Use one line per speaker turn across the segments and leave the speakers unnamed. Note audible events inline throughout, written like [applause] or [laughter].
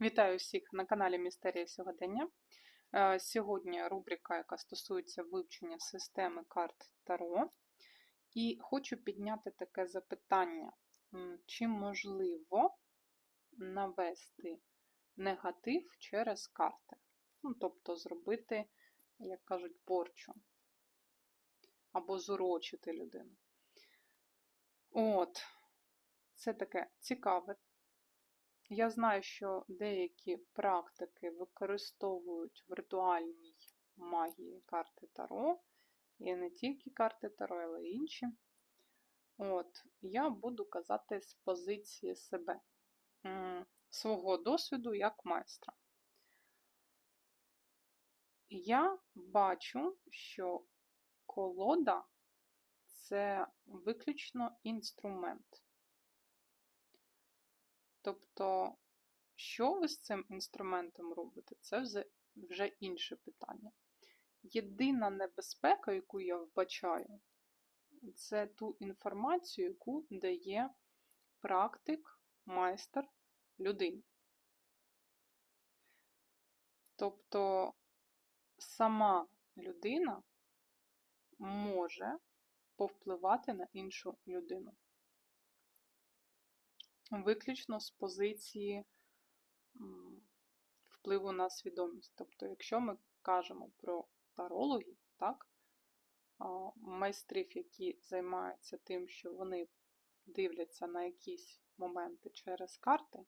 Вітаю всіх на каналі Містерія сьогодення. Е, Сьогодні рубрика, яка стосується вивчення системи карт Таро. І хочу підняти таке запитання: чи можливо навести негатив через карти? Ну, тобто зробити, як кажуть, порчу або зурочити людину. От, це таке цікаве я знаю, що деякі практики використовують в ритуальній магії карти Таро, і не тільки карти Таро, але й інші. От, Я буду казати з позиції себе, свого досвіду як майстра. Я бачу, що колода це виключно інструмент. Тобто, що ви з цим інструментом робите, це вже інше питання. Єдина небезпека, яку я вбачаю, це ту інформацію, яку дає практик, майстер людині. Тобто сама людина може повпливати на іншу людину виключно з позиції впливу на свідомість. Тобто, якщо ми кажемо про тарологів, так, майстрів, які займаються тим, що вони дивляться на якісь моменти через карти,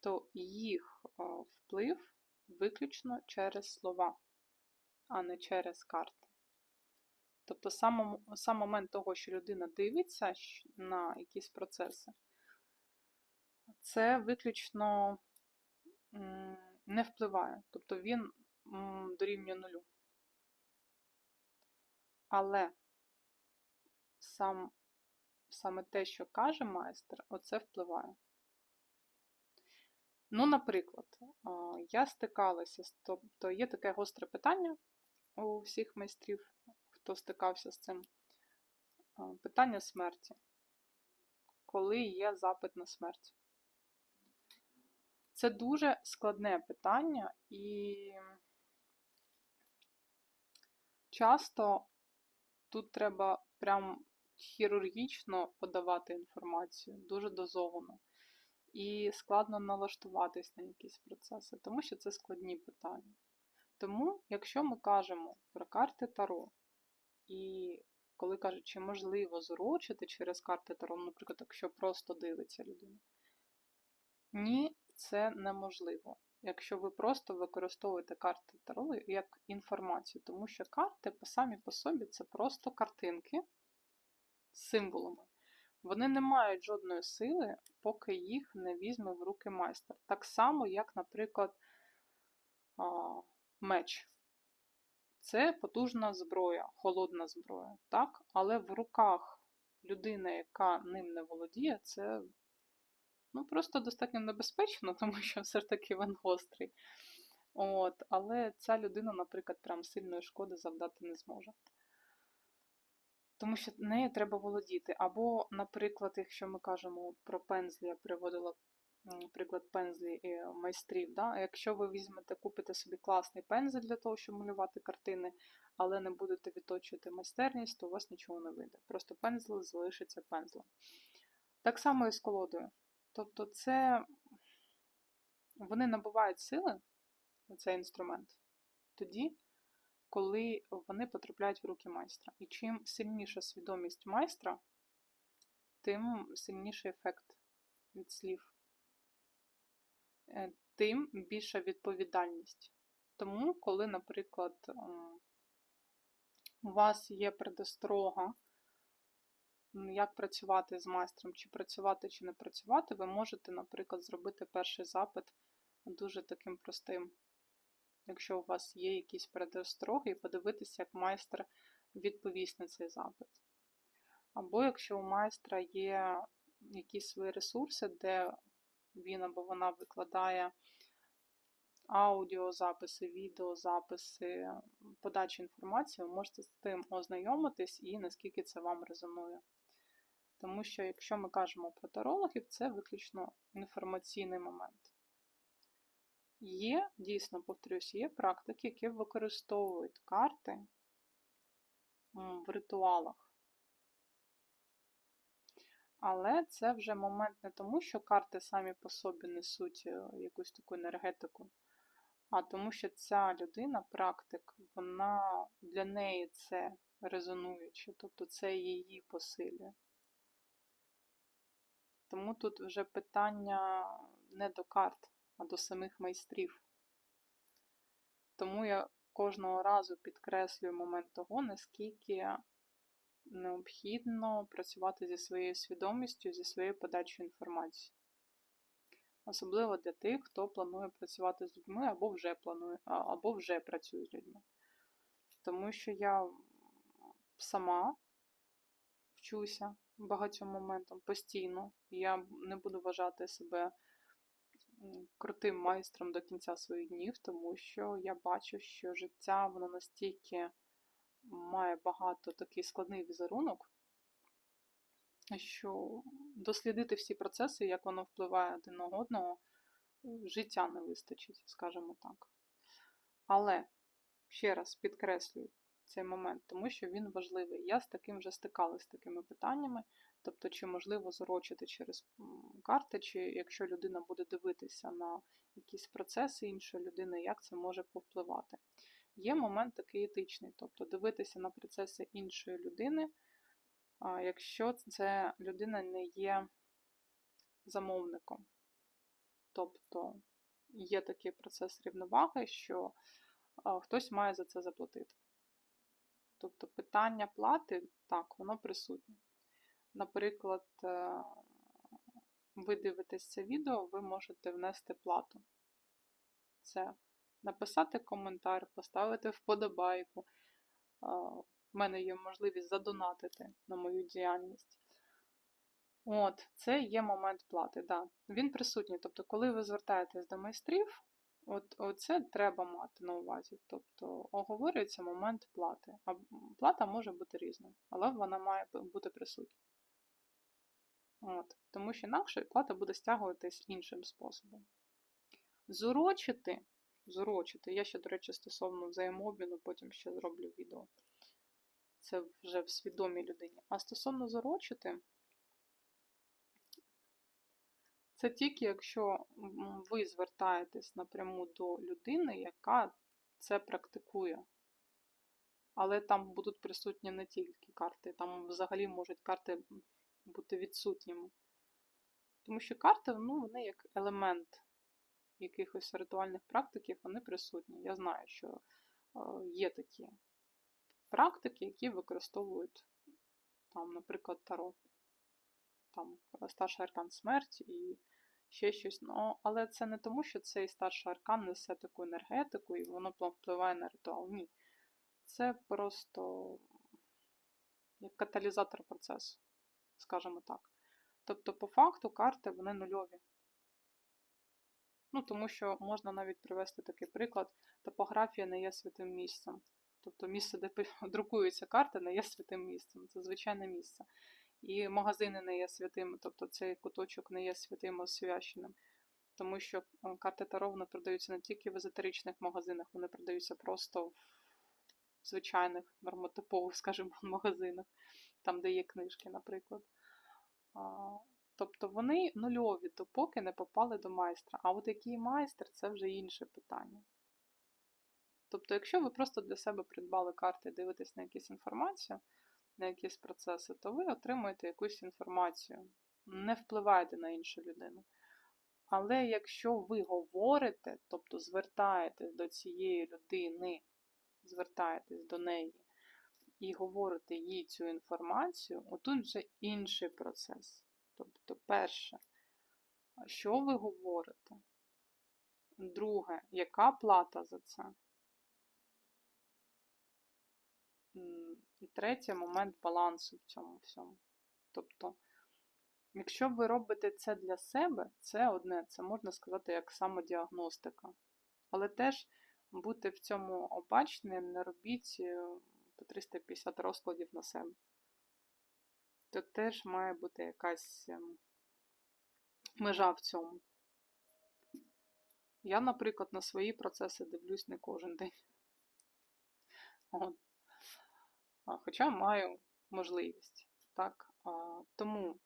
то їх вплив виключно через слова, а не через карти. Тобто сам, момент того, що людина дивиться на якісь процеси, це виключно не впливає, тобто він дорівнює нулю. Але сам, саме те, що каже майстер, оце впливає. Ну, наприклад, я стикалася з тобто є таке гостре питання у всіх майстрів, хто стикався з цим питання смерті, коли є запит на смерть. Це дуже складне питання, і часто тут треба прям хірургічно подавати інформацію, дуже дозовано. І складно налаштуватись на якісь процеси, тому що це складні питання. Тому, якщо ми кажемо про карти Таро, і коли кажуть, чи можливо зурочити через карти Таро, наприклад, якщо просто дивиться людина, ні, це неможливо, якщо ви просто використовуєте карти Таро як інформацію, тому що карти самі по собі це просто картинки з символами. Вони не мають жодної сили, поки їх не візьме в руки майстер. Так само, як, наприклад, меч. Це потужна зброя, холодна зброя, так? але в руках людини, яка ним не володіє, це Ну, просто достатньо небезпечно, [laughs] тому що все ж таки він гострий. От, Але ця людина, наприклад, прям сильної шкоди завдати не зможе. Тому що нею треба володіти. Або, наприклад, якщо ми кажемо про пензлі, я приводила приклад пензлі і майстрів. Да? Якщо ви візьмете, купите собі класний пензель для того, щоб малювати картини, але не будете відточувати майстерність, то у вас нічого не вийде. Просто пензлик залишиться пензлем. Так само і з колодою. Тобто, це вони набувають сили, цей інструмент, тоді, коли вони потрапляють в руки майстра. І чим сильніша свідомість майстра, тим сильніший ефект від слів, е, тим більша відповідальність. Тому, коли, наприклад, у вас є предострога як працювати з майстром, чи працювати, чи не працювати, ви можете, наприклад, зробити перший запит дуже таким простим. Якщо у вас є якісь передостроги, і подивитися, як майстер відповість на цей запит. Або якщо у майстра є якісь свої ресурси, де він або вона викладає аудіозаписи, відеозаписи, подачі інформації, ви можете з тим ознайомитись і наскільки це вам резонує. Тому що, якщо ми кажемо про тарологів, це виключно інформаційний момент. Є, дійсно, повторюсь, є практики, які використовують карти в ритуалах. Але це вже момент не тому, що карти самі по собі несуть е, якусь таку енергетику, а тому, що ця людина, практик, вона для неї це резонуюче, тобто це її посилює. Тому тут вже питання не до карт, а до самих майстрів. Тому я кожного разу підкреслюю момент того, наскільки необхідно працювати зі своєю свідомістю, зі своєю подачою інформації. Особливо для тих, хто планує працювати з людьми або вже планує, або вже працює з людьми. Тому що я сама вчуся багатьом моментам постійно. Я не буду вважати себе крутим майстром до кінця своїх днів, тому що я бачу, що життя воно настільки має багато такий складний візерунок, що дослідити всі процеси, як воно впливає один на одного, життя не вистачить, скажімо так. Але ще раз підкреслюю цей момент, тому що він важливий. Я з таким вже стикалась з такими питаннями. Тобто, чи можливо зорочити через карти, чи якщо людина буде дивитися на якісь процеси іншої людини, як це може повпливати. Є момент такий етичний, тобто дивитися на процеси іншої людини, якщо це людина не є замовником. Тобто є такий процес рівноваги, що хтось має за це заплатити. Тобто питання плати, так, воно присутнє. Наприклад, е, ви дивитесь це відео, ви можете внести плату. Це написати коментар, поставити вподобайку. В мене є можливість задонатити на мою діяльність. От, це є момент плати. Да. Він присутній. Тобто, коли ви звертаєтесь до майстрів, от, оце треба мати на увазі. Тобто оговорюється момент плати. А плата може бути різною, але вона має бути присутня. От, Тому що інакше плата буде стягуватись іншим способом. Зурочити, зурочити, я ще, до речі, стосовно взаємообміну, потім ще зроблю відео. Це вже в свідомій людині. А стосовно зорочити, це тільки якщо ви звертаєтесь напряму до людини, яка це практикує. Але там будуть присутні не тільки карти, там взагалі можуть карти бути відсутніми. Тому що карти, ну, вони як елемент якихось ритуальних практиків, вони присутні. Я знаю, що є такі практики, які використовують, там, наприклад, таро. Там старший аркан смерть і ще щось. Ну, але це не тому, що цей старший аркан несе таку енергетику і воно впливає на ритуал. Ні. Це просто як каталізатор процесу, скажімо так. Тобто, по факту, карти вони нульові. Ну, тому що можна навіть привести такий приклад: топографія не є святим місцем. Тобто місце, де [laughs] друкуються карти, не є святим місцем. Це звичайне місце. І магазини не є святими, тобто цей куточок не є святим освяченим. Тому що карти Таро вони продаються не тільки в езотеричних магазинах, вони продаються просто в звичайних нормотипових, [laughs] скажімо, магазинах, там, де є книжки, наприклад. Тобто вони нульові, допоки не попали до майстра. А от який майстер це вже інше питання. Тобто, якщо ви просто для себе придбали карти дивитесь на якусь інформацію, на якісь процеси, то ви отримуєте якусь інформацію, не впливаєте на іншу людину. Але якщо ви говорите, тобто звертаєтесь до цієї людини, звертаєтесь до неї і говорите їй цю інформацію, отут вже інший процес. Тобто, перше, що ви говорите? Друге, яка плата за це? І третє момент балансу в цьому всьому. Тобто, якщо ви робите це для себе, це одне, це можна сказати як самодіагностика. Але теж бути в цьому обачні, не робіть е, по 350 розкладів на себе. То теж має бути якась ем, межа в цьому. Я, наприклад, на свої процеси дивлюсь не кожен день. От. Хоча маю можливість. Так? Тому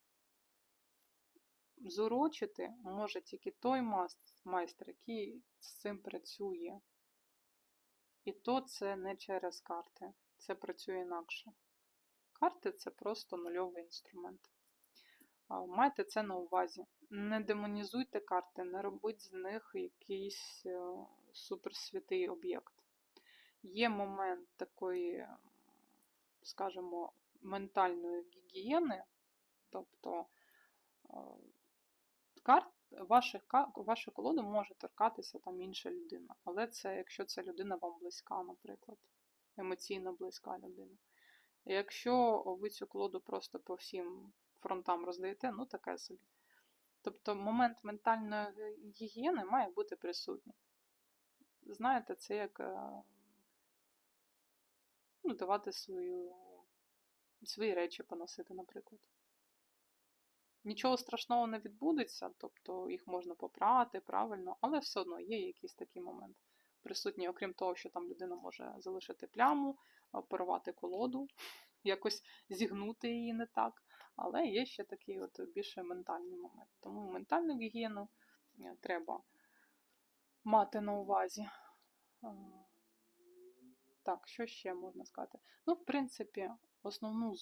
зурочити може тільки той майстер, який з цим працює. І то це не через карти, це працює інакше. Карти це просто нульовий інструмент. Майте це на увазі. Не демонізуйте карти, не робіть з них якийсь е, суперсвятий об'єкт. Є момент такої, скажімо, ментальної гігієни, тобто е, карт, ваших, вашу колоду може торкатися там інша людина. Але це якщо ця людина вам близька, наприклад, емоційно близька людина. Якщо ви цю колоду просто по всім фронтам роздаєте, ну таке собі. Тобто момент ментальної гігієни має бути присутній. Знаєте, це як е, ну, давати свою, свої речі поносити, наприклад. Нічого страшного не відбудеться, тобто їх можна попрати правильно, але все одно є якийсь такий момент присутній, окрім того, що там людина може залишити пляму, порвати колоду, [laughs] якось зігнути її не так. Але є ще такий от більше ментальний момент. Тому ментальну гігієну е, треба мати на увазі. Так, що ще можна сказати? Ну, в принципі, основну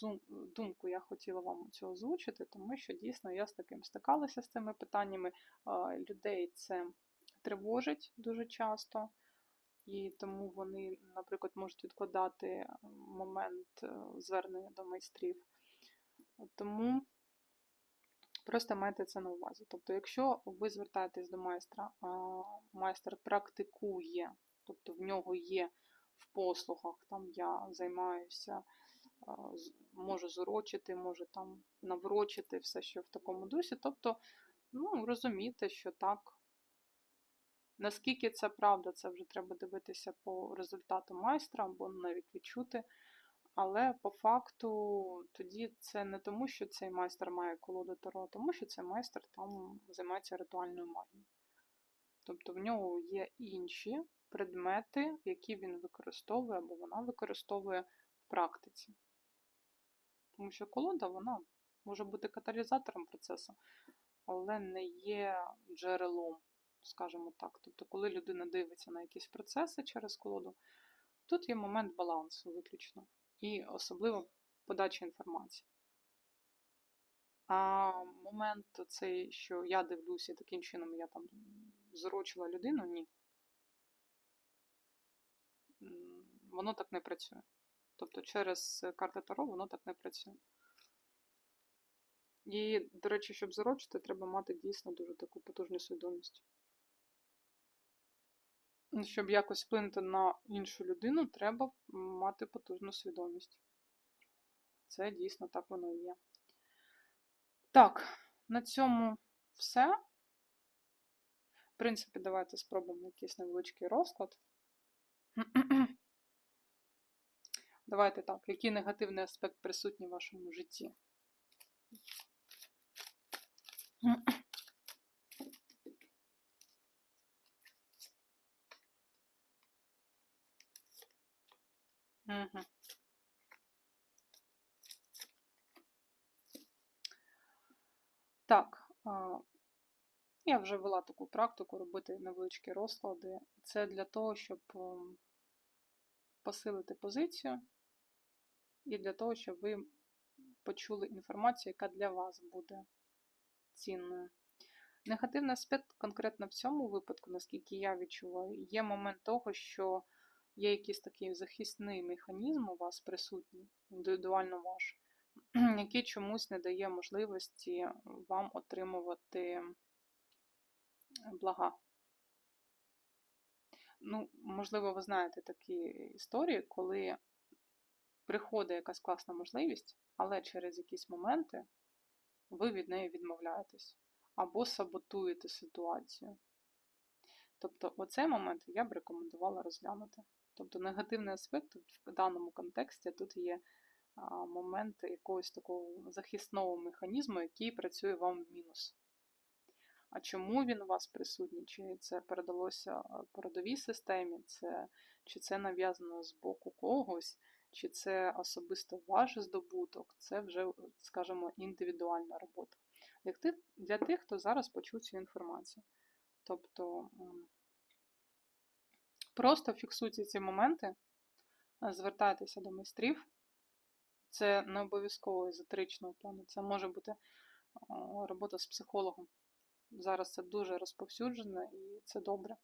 думку я хотіла вам цього озвучити, тому що дійсно я з таким стикалася з цими питаннями. Людей це тривожить дуже часто, і тому вони, наприклад, можуть відкладати момент е, звернення до майстрів. Тому просто майте це на увазі. Тобто, якщо ви звертаєтесь до майстра, майстер практикує, тобто в нього є в послугах, там я займаюся, можу зурочити, можу там наврочити все, що в такому дусі. Тобто, ну, розумієте, що так. Наскільки це правда, це вже треба дивитися по результату майстра або навіть відчути. Але по факту тоді це не тому, що цей майстер має колоду Таро, а тому що цей майстер там займається ритуальною магією. Тобто в нього є інші предмети, які він використовує або вона використовує в практиці. Тому що колода вона може бути каталізатором процесу, але не є джерелом, скажімо так. Тобто, коли людина дивиться на якісь процеси через колоду, тут є момент балансу виключно і особливо подача інформації. А момент цей, що я дивлюся, таким чином я там зорочила людину, ні. Воно так не працює. Тобто через карти Таро воно так не працює. І, до речі, щоб зарочити, треба мати дійсно дуже таку потужну свідомість. Щоб якось вплинути на іншу людину, треба мати потужну свідомість. Це дійсно так воно і є. Так, на цьому все. В принципі, давайте спробуємо якийсь невеличкий розклад. [clears throat] Давайте так, який негативний аспект присутній в вашому житті? Угу. Так, я вже вела таку практику робити невеличкі розклади. Це для того, щоб ем, посилити позицію, і для того, щоб ви почули інформацію, яка для вас буде цінною. Негативний аспект конкретно в цьому випадку, наскільки я відчуваю, є момент того, що є якийсь такий захисний механізм у вас присутній, індивідуально ваш, [clears throat] який чомусь не дає можливості вам отримувати блага. Ну, можливо, ви знаєте такі історії, коли приходить якась класна можливість, але через якісь моменти ви від неї відмовляєтесь або саботуєте ситуацію. Тобто, оцей момент я б рекомендувала розглянути. Тобто, негативний аспект в даному контексті тут є момент якогось такого захисного механізму, який працює вам в мінус. а чому він у вас присутній, чи це передалося е, по родовій системі, це, чи це нав'язано з боку когось, чи це особисто ваш здобуток, це вже, скажімо, індивідуальна робота. Для тих, хто зараз почув цю інформацію. Тобто просто фіксуйте ці моменти, е, звертайтеся до майстрів. Це не обов'язково езотеричного плану, це може бути робота з психологом. Зараз це дуже розповсюджено і це добре.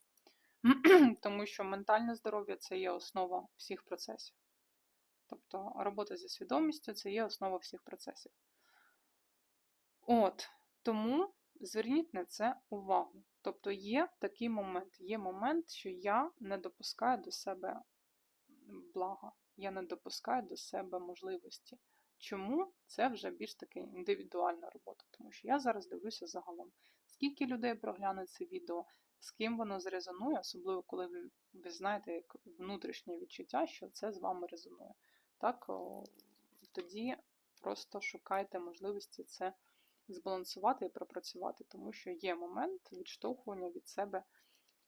[clears throat] Тому що ментальне здоров'я це є основа всіх процесів. Тобто робота зі свідомістю це є основа всіх процесів. От, тому зверніть на це увагу. Тобто є такий момент, є момент, що я не допускаю до себе блага, я не допускаю до себе можливості. Чому це вже більш таки індивідуальна робота? Тому що я зараз дивлюся загалом, скільки людей прогляне це відео, з ким воно зрезонує, особливо коли ви, ви знаєте як внутрішнє відчуття, що це з вами резонує. Так, тоді просто шукайте можливості це збалансувати і пропрацювати, тому що є момент відштовхування від себе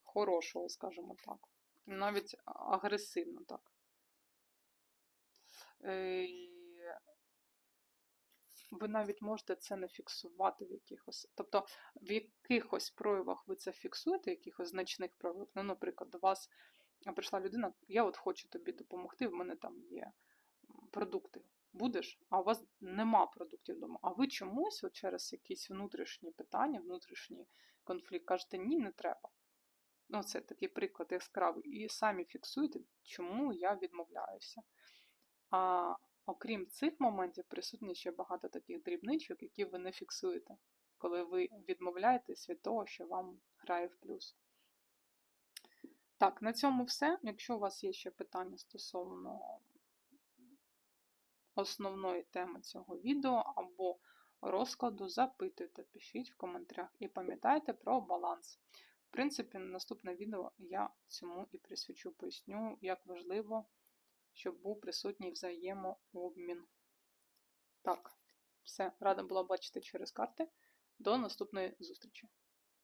хорошого, скажімо так. Навіть агресивно так. Е, Ви навіть можете це не фіксувати в якихось. Тобто в якихось проявах ви це фіксуєте, в якихось значних проявах. Ну, наприклад, до вас прийшла людина, я от хочу тобі допомогти, в мене там є продукти. Будеш, а у вас нема продуктів вдома. А ви чомусь от через якісь внутрішні питання, внутрішній конфлікт кажете, ні, не треба. Ну, це такий приклад яскравий. І самі фіксуєте, чому я відмовляюся. А окрім цих моментів, присутні ще багато таких дрібничок, які ви не фіксуєте, коли ви відмовляєтесь від того, що вам грає в плюс. Так, на цьому все. Якщо у вас є ще питання стосовно основної теми цього відео або розкладу, запитуйте, пишіть в коментарях і пам'ятайте про баланс. В принципі, наступне відео я цьому і присвячу, поясню, як важливо, щоб був присутній взаємообмін. Так, все, рада була бачити через карти. До наступної зустрічі!